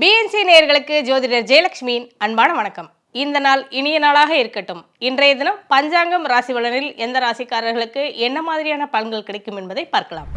BNC நேயர்களுக்கு ஜோதிடர் ஜெயலட்சுமியின் அன்பான வணக்கம். இந்த நாள் இனிய நாளாக இருக்கட்டும். இன்றைய தினம் பஞ்சாங்கம் ராசி பலனில் எந்த ராசிக்காரர்களுக்கு என்ன மாதிரியான பலன்கள் கிடைக்கும் என்பதை பார்க்கலாம்.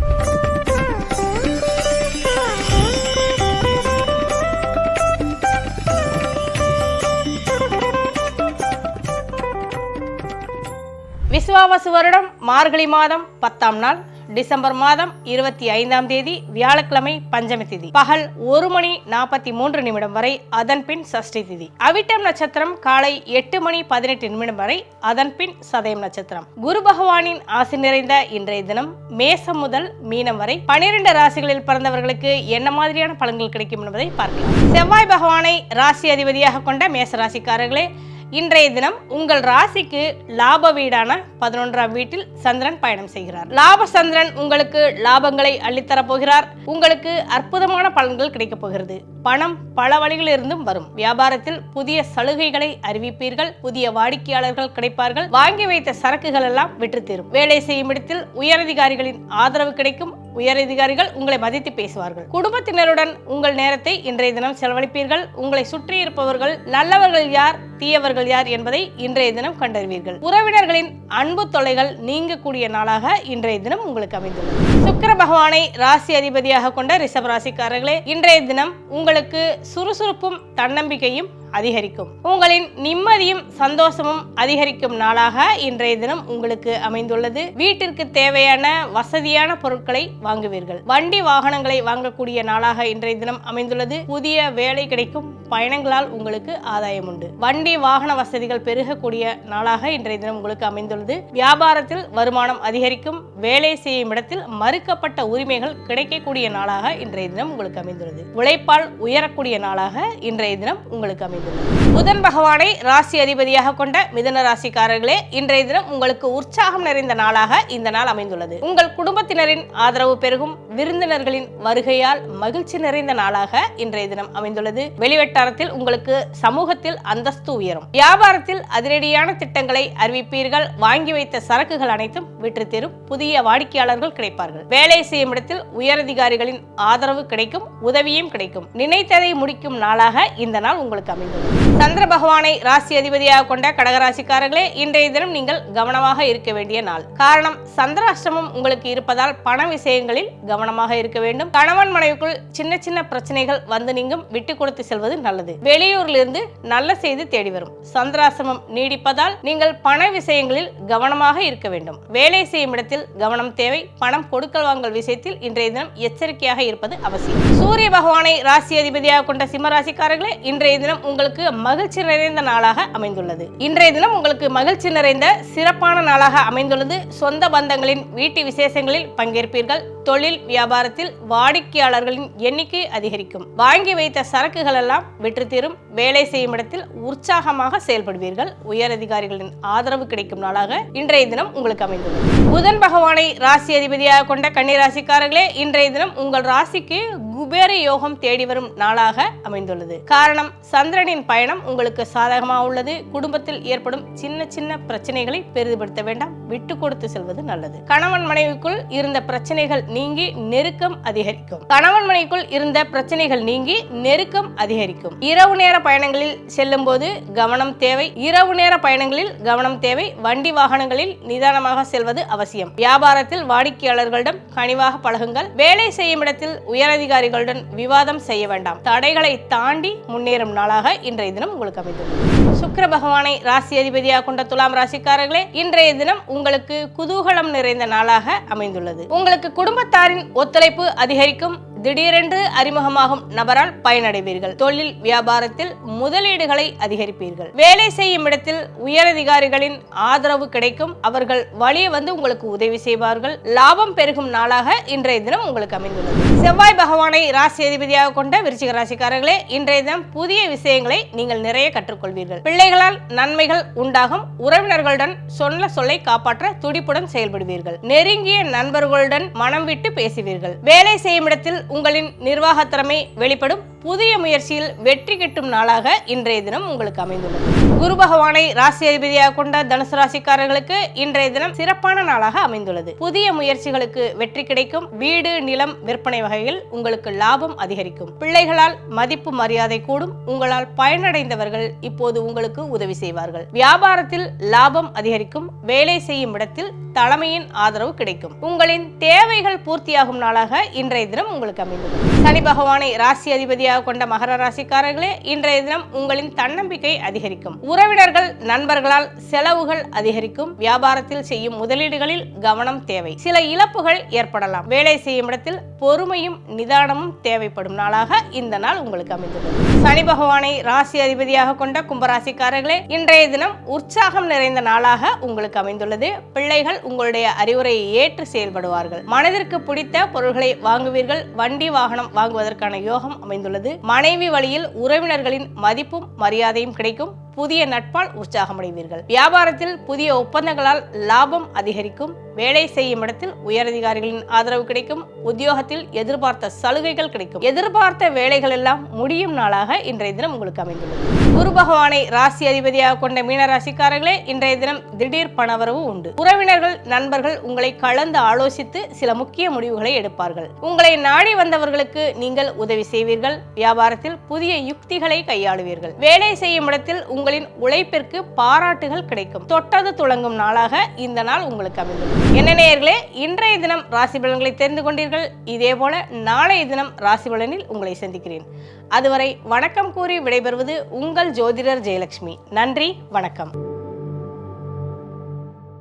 விசுவாவசு வருடம் மார்கழி மாதம் பத்தாம் நாள். டிசம்பர் மாதம் இருபத்தி ஐந்தாம் தேதி வியாழக்கிழமை பஞ்சமி திதி. பகல் ஒரு மணி நாற்பத்தி மூன்று நிமிடம் வரை அதன் பின் சஷ்டி திதி. அவிட்டம் நட்சத்திரம் காலை எட்டு மணி பதினெட்டு நிமிடம் வரை அதன் பின் சதயம் நட்சத்திரம். குரு பகவானின் ஆசி நிறைந்த இன்றைய தினம் மேசம் முதல் மீனம் வரை பனிரெண்டு ராசிகளில் பிறந்தவர்களுக்கு என்ன மாதிரியான பலன்கள் கிடைக்கும் என்பதை பார்க்கலாம். செவ்வாய் பகவானை ராசி அதிபதியாக கொண்ட மேச ராசிக்காரர்களே இன்றைய தினம் உங்கள் ராசிக்கு லாப வீடான பதினொன்றாம் வீட்டில் சந்திரன் பயணம் செய்கிறார். லாப சந்திரன் உங்களுக்கு லாபங்களை அள்ளித்தரப் போகிறார். உங்களுக்கு அற்புதமான பலன்கள் கிடைக்கப் போகிறது. பணம் பல வழிகளில் இருந்தும் வரும். வியாபாரத்தில் புதிய சலுகைகளை அறிவிப்பீர்கள். புதிய வாடிக்கையாளர்கள் கிடைப்பார்கள். வாங்கி வைத்த சரக்குகள் எல்லாம் விற்று தீரும். வேலை செய்யும் இடத்தில் உயரதிகாரிகளின் ஆதரவு கிடைக்கும். உயரதிகாரிகள் உங்களை மதித்து பேசுவார்கள். குடும்பத்தினருடன் உங்கள் நேரத்தை இன்றைய தினம் செலவழிப்பீர்கள். உங்களை சுற்றி இருப்பவர்கள் நல்லவர்கள் யார்? தீயவர்கள் யார் என்பதை இன்றைய தினம் கண்டறிவீர்கள். உறவினர்களின் அன்பு தொல்லைகள் நீங்கக்கூடிய நாளாக இன்றைய தினம் உங்களுக்கு அமைந்துள்ளது. சுக்கர பகவானை ராசி அதிபதியாக கொண்ட ரிஷப ராசிக்காரர்களே இன்றைய தினம் உங்களுக்கு சுறுசுறுப்பும் தன்னம்பிக்கையும் அதிகரிக்கும். உங்களின் நிம்மதியும் சந்தோஷமும் அதிகரிக்கும் நாளாக இன்றைய தினம் உங்களுக்கு அமைந்துள்ளது. வீட்டிற்கு தேவையான வசதியான பொருட்களை வாங்குவீர்கள். வண்டி வாகனங்களை வாங்கக்கூடிய நாளாக இன்றைய தினம் அமைந்துள்ளது. புதிய வேலை கிடைக்கும் பயணங்களால் உங்களுக்கு ஆதாயம் உண்டு வண்டி வாகன வசதிகள் பெருகக்கூடிய நாளாக இன்றைய தினம் உங்களுக்கு அமைந்துள்ளது. வியாபாரத்தில் வருமானம் அதிகரிக்கும் வேலை செய்யும் இடத்தில் மறுக்கப்பட்ட உரிமைகள் கிடைக்கக்கூடிய நாளாக இன்றைய தினம் உங்களுக்கு அமைந்துள்ளது. உழைப்பால் உயரக்கூடிய நாளாக இன்றைய தினம் உங்களுக்கு அமைந்துள்ளது. புதன் பகவானை ராசி அதிபதியாக கொண்ட மிதன ராசிக்காரர்களே இன்றைய தினம் உங்களுக்கு உற்சாகம் நிறைந்த நாளாக இந்த நாள் அமைந்துள்ளது. உங்கள் குடும்பத்தினரின் ஆதரவு பெருகும் விருந்தினர்களின் வருகையால் மகிழ்ச்சி நிறைந்த நாளாக இன்றைய தினம் அமைந்துள்ளது. வெளிவட்டாரத்தில் உங்களுக்கு சமூகத்தில் அந்தஸ்து உயரும். வியாபாரத்தில் அதிரடியான திட்டங்களை அறிவிப்பீர்கள். வாங்கி வைத்த சரக்குகள் அனைத்தும் விற்று தரும். புதிய வாடிக்கையாளர்கள் கிடைப்பார்கள். வேலை செய்யும் இடத்தில் உயரதிகாரிகளின் ஆதரவு கிடைக்கும் உதவியும் கிடைக்கும். நினைத்ததை முடிக்கும் நாளாக இந்த நாள் உங்களுக்கு அமைந்துள்ளது. சந்திர பகவானை ராசி அதிபதியாக கொண்ட கடகராசிக்காரர்களே இன்றைய தினம் நீங்கள் கவனமாக இருக்க வேண்டிய நாள். காரணம் சந்திராஷ்டமம் உங்களுக்கு இருப்பதால் பண விஷயங்களில் கவனமாக இருக்க வேண்டும். கணவன் மனைவிக்குள் சின்ன சின்ன பிரச்சனைகள் வந்து நீங்கும். விட்டு கொடுத்து செல்வது நல்லது. வெளியூரிலிருந்து நல்ல செய்தி தேடி வரும். சந்திராசிரமம் நீடிப்பதால் நீங்கள் பண விஷயங்களில் கவனமாக இருக்க வேண்டும். வேலை செய்யும் இடத்தில் கவனம் தேவை. பணம் கொடுக்கல் வாங்கல் விஷயத்தில் இன்றைய தினம் எச்சரிக்கையாக இருப்பது அவசியம். சூரிய பகவானை ராசி அதிபதியாக கொண்ட சிம்மராசிக்காரர்களே இன்றைய தினம் உங்களுக்கு மகிழ்ச்சி நிறைந்த நாளாக அமைந்துள்ளது. இன்றைய தினம் உங்களுக்கு மகிழ்ச்சி நிறைந்த சிறப்பான நாளாக அமைந்துள்ளது. சொந்த பந்தங்களின் வீட்டு விசேஷங்களில் பங்கேற்பீர்கள். தொழில் வியாபாரத்தில் வாடிக்கையாளர்களின் எண்ணிக்கை அதிகரிக்கும். வாங்கி வைத்த சரக்குகள் எல்லாம் தீரும். வேலை செய்யும் இடத்தில் உற்சாகமாக செயல்படுவீர்கள். உயர் அதிகாரிகளின் ஆதரவு கிடைக்கும் நாளாக இன்றைய தினம் உங்களுக்கு அமைந்துள்ளது. புதன் பகவானை ராசி அதிபதியாக கொண்ட கன்னிராசிக்காரர்களே இன்றைய தினம் உங்கள் ராசிக்கு குபேர யோகம் தேடி வரும் நாளாக அமைந்துள்ளது. காரணம் சந்திரனின் பயணம் உங்களுக்கு சாதகமாக உள்ளது. குடும்பத்தில் ஏற்படும் சின்ன சின்ன பிரச்சனைகளை பெரிதுபடுத்த வேண்டாம். விட்டு கொடுத்து செல்வது நல்லது. கணவன் மனைவிக்குள் இருந்த பிரச்சனைகள் நீங்கி நெருக்கம் அதிகரிக்கும். கணவன் மனைவிக்குள் இருந்த பிரச்சனைகள் நீங்கி நெருக்கம் அதிகரிக்கும். இரவு நேர பயணங்களில் செல்லும் போது கவனம் தேவை. இரவு நேர பயணங்களில் கவனம் தேவை. வண்டி வாகனங்களில் நிதானமாக செல்வது அவசியம். வியாபாரத்தில் வாடிக்கையாளர்களிடம் கனிவாக பழகுங்கள். வேலை செய்யும் இடத்தில் அதிகாரிகளுடன் விவாதம் செய்ய வேண்டாம். தடைகளை தாண்டி முன்னேறும் நாளாக இன்றைய தினம் உங்களுக்கு அமைந்துள்ளது. சுக்கர பகவானை ராசி அதிபதியாக கொண்ட துலாம் ராசிக்காரர்களே இன்றைய தினம் உங்களுக்கு குதூகலம் நிறைந்த நாளாக அமைந்துள்ளது. உங்களுக்கு குடும்பத்தாரின் ஒத்துழைப்பு அதிகரிக்கும் திடீரென்று அறிமுகமாகும் நபரால் பயனடைவீர்கள். தொழில் வியாபாரத்தில் முதலீடுகளை அதிகரிப்பீர்கள். வேலை செய்யும் இடத்தில் உயரதிகாரிகளின் ஆதரவு கிடைக்கும். அவர்கள் வழியே வந்து உங்களுக்கு உதவி செய்வார்கள். லாபம் பெருகும் நாளாக இன்றைய தினம் உங்களுக்கு அமைந்துள்ளது. செவ்வாய் பகவானை ராசி அதிபதியாக கொண்ட விருச்சிக ராசிக்காரர்களே இன்றைய தினம் புதிய விஷயங்களை நீங்கள் நிறைய கற்றுக்கொள்வீர்கள். பிள்ளைகளால் நன்மைகள் உண்டாகும். உறவினர்களுடன் சொன்ன சொல்லை காப்பாற்ற துடிப்புடன் செயல்படுவீர்கள். நெருங்கிய நண்பர்களுடன் மனம் விட்டு பேசுவீர்கள். வேலை செய்யும் இடத்தில் உங்களின் நிர்வாகத் திறமை வெளிப்படும். புதிய முயற்சியில் வெற்றி கிட்டும் நாளாக இன்றைய தினம் உங்களுக்கு அமைந்துள்ளது. குரு பகவானை ராசி அதிபதியாக கொண்ட தனுசு ராசிக்காரர்களுக்கு இன்றைய தினம் சிறப்பான நாளாக அமைந்துள்ளது. புதிய முயற்சிகளுக்கு வெற்றி கிடைக்கும். வீடு நிலம் விற்பனை வகையில் உங்களுக்கு லாபம் அதிகரிக்கும். பிள்ளைகளால் மதிப்பு மரியாதை கூடும். உங்களால் பயனடைந்தவர்கள் இப்போது உங்களுக்கு உதவி செய்வார்கள். வியாபாரத்தில் லாபம் அதிகரிக்கும். வேலை செய்யும் இடத்தில் தலைமையின் ஆதரவு கிடைக்கும். உங்களின் தேவைகள் பூர்த்தியாகும் நாளாக இன்றைய தினம் உங்களுக்கு அமைந்துள்ளது. சனி பகவானை ராசி அதிபதியாக கொண்ட மகர ராசிக்காரர்களே இன்றைய தினம் உங்களின் தன்னம்பிக்கை அதிகரிக்கும். உறவினர்கள் நண்பர்களால் செலவுகள் அதிகரிக்கும். வியாபாரத்தில் செய்யும் முதலீடுகளில் கவனம் தேவை. சில இழப்புகள் ஏற்படலாம். வேலை செய்யும் இடத்தில் பொறுமையும் நிதானமும் தேவைப்படும் நாளாக இந்த நாள் உங்களுக்கு அமைந்துள்ளது. சனி பகவானை ராசி அதிபதியாக கொண்ட கும்பராசிக்காரர்களே இன்றைய தினம் உற்சாகம் நிறைந்த நாளாக உங்களுக்கு அமைந்துள்ளது. பிள்ளைகள் உங்களுடைய அறிவுரையை ஏற்று செயல்படுவார்கள். மனதிற்கு பிடித்த பொருள்களை வாங்குவீர்கள். வண்டி வாகனம் வாங்குவதற்கான யோகம் அமைந்துள்ளது. மனைவி வழியில் உறவினர்களின் மதிப்பும் மரியாதையும் கிடைக்கும். புதிய நட்பால் உற்சாகமடைவீர்கள். வியாபாரத்தில் புதிய ஒப்பந்தங்களால் லாபம் அதிகரிக்கும். வேலை செய்யும் இடத்தில் உயரதிகாரிகளின் ஆதரவு கிடைக்கும். உத்தியோகத்தில் எதிர்பார்த்த சலுகைகள் கிடைக்கும். எதிர்பார்த்த வேலைகள் எல்லாம் முடியும் நாளாக இன்றைய தினம் உங்களுக்கு அமைந்துள்ளது. குரு பகவானை ராசி அதிபதியாக கொண்ட மீனராசிக்காரர்களே இன்றைய தினம் திடீர் பணவரவு உண்டு. உறவினர்கள் நண்பர்கள் உங்களை கலந்து ஆலோசித்து சில முக்கிய முடிவுகளை எடுப்பார்கள். உங்களை நாடி வந்தவர்களுக்கு நீங்கள் உதவி செய்வீர்கள். வியாபாரத்தில் புதிய யுக்திகளை கையாளுவீர்கள். வேலை செய்யும் இடத்தில் உங்களின் உழைப்பிற்கு பாராட்டுகள் கிடைக்கும். தொட்டது துளங்கும் நாளாக இந்த நாள் உங்களுக்கு அமைந்தது என்ன நேயர்களே இன்றைய தினம் ராசி பலன்களை தெரிந்து கொண்டீர்கள். இதே போல நாளைய தினம் ராசி பலனில் உங்களை சந்திக்கிறேன். அதுவரை வணக்கம் கூறி விடைபெறுவது உங்கள் ஜோதிடர் ஜெயலட்சுமி. நன்றி வணக்கம்.